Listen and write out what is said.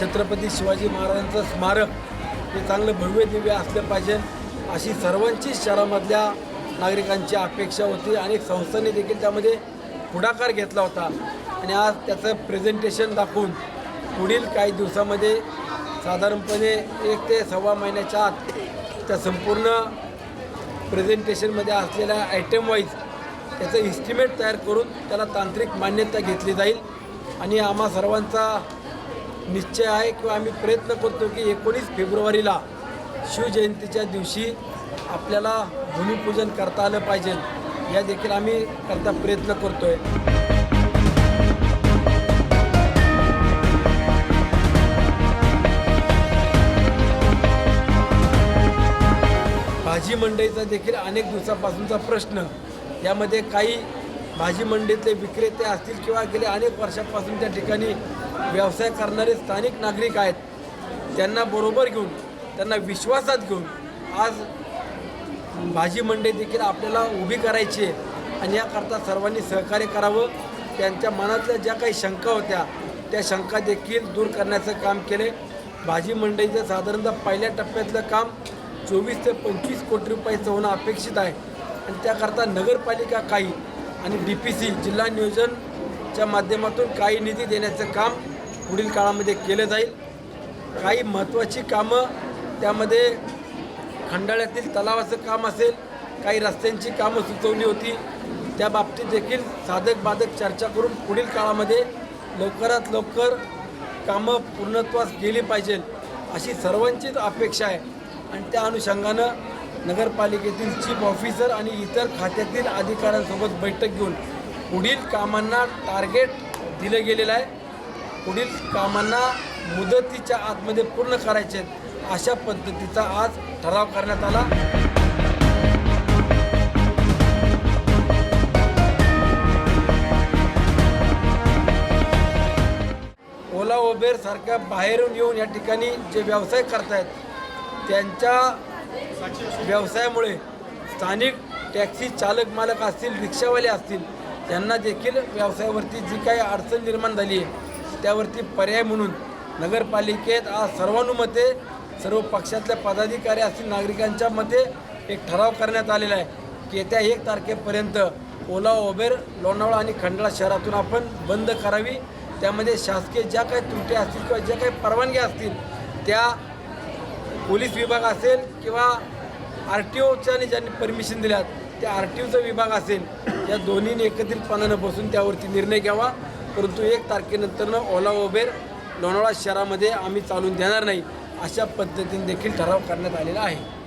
छत्रपती शिवाजी महाराजांचं स्मारक हे चांगलं भव्य दिव्य असलं पाहिजे अशी सर्वांचीच शहरामधल्या नागरिकांची अपेक्षा होती आणि संस्थांनी देखील त्यामध्ये पुढाकार घेतला होता. आणि आज त्याचं प्रेझेंटेशन दाखवून पुढील काही दिवसामध्ये साधारणपणे एक ते सव्वा महिन्याच्या आत त्या संपूर्ण प्रेझेंटेशनमध्ये असलेल्या आयटम वाईज त्याचं इस्टिमेट तयार करून त्याला तांत्रिक मान्यता घेतली जाईल. आणि आम्हा सर्वांचा निश्चय आहे किंवा आम्ही प्रयत्न करतो की एकोणीस फेब्रुवारीला शिवजयंतीच्या दिवशी आपल्याला भूमिपूजन करता आलं पाहिजे. या देखील आम्ही करता प्रयत्न करतो आहे भाजी मंडईचा देखील अनेक दिवसापासूनचा प्रश्न. यामध्ये काही भाजी मंडईतले विक्रेते असतील किंवा गेले अनेक वर्षापासून त्या ठिकाणी व्यवसाय करणारे स्थानिक नागरिक आहेत त्यांना बरोबर घेऊन त्यांना विश्वासात घेऊन आज भाजी मंडई देखील आपल्याला उभी करायची आहे आणि याकरता सर्वांनी सहकार्य करावं. त्यांच्या मनातल्या ज्या काही शंका होत्या त्या शंका देखील दूर करण्याचं काम केले भाजी मंडईचं साधारणतः पहिल्या टप्प्यातलं काम चोवीस ते पंचवीस कोटी रुपयाचं होणं अपेक्षित आहे. आणि त्याकरता नगरपालिका काही आणि डी पी सी जिल्हा नियोजन च्या माध्यमातून काही निधी देण्याचं काम पुढील काळामध्ये केलं जाईल. काही महत्त्वाची कामं त्यामध्ये खंडाळ्यातील तलावाचं काम असेल काही रस्त्यांची कामं सुचवली होती त्या बाबतीत देखील साधक बाधक चर्चा करून पुढील काळामध्ये लवकरात लवकर कामं पूर्णत्वास गेली पाहिजे अशी सर्वांचीच अपेक्षा आहे. आणि त्या अनुषंगानं नगरपालिकेतील चीफ ऑफिसर आणि इतर खात्यातील अधिकाऱ्यांसोबत बैठक घेऊन पुढील कामांना टार्गेट दिलं गेलेलं आहे. पुढील कामांना मुदतीच्या आतमध्ये पूर्ण करायचे आहेत अशा पद्धतीचा आज ठराव करण्यात आला. ओला ओबेर सारख्या बाहेरून येऊन या ठिकाणी जे व्यवसाय करतायत त्यांच्या व्यवसायामुळे स्थानिक टॅक्सी चालक मालक असतील रिक्षावाले असतील त्यांना देखील व्यवसायावरती जी काही अडचण निर्माण झाली आहे त्यावरती पर्याय म्हणून नगरपालिकेत आज सर्वानुमते सर्व पक्षातल्या पदाधिकारी असतील नागरिकांच्या मते एक ठराव करण्यात आलेला आहे की येत्या एक तारखेपर्यंत ओला ओबेर लोणावळा आणि खंडाळा शहरातून आपण बंद करावी. त्यामध्ये शासकीय ज्या काही त्रुटी असतील किंवा ज्या काही परवानग्या असतील त्या पोलीस विभाग असेल किंवा आर टी ओच्याने ज्यांनी परमिशन दिल्यात त्या आर टी ओचा विभाग असेल या दोन्हीने एकत्रितपणानं बसून त्यावरती निर्णय घ्यावा. परंतु एक तारखेनंतरनं ओला उबेर लोणावळा शहरामध्ये आम्ही चालून देणार नाही अशा पद्धतीने देखील ठराव करण्यात आलेला आहे.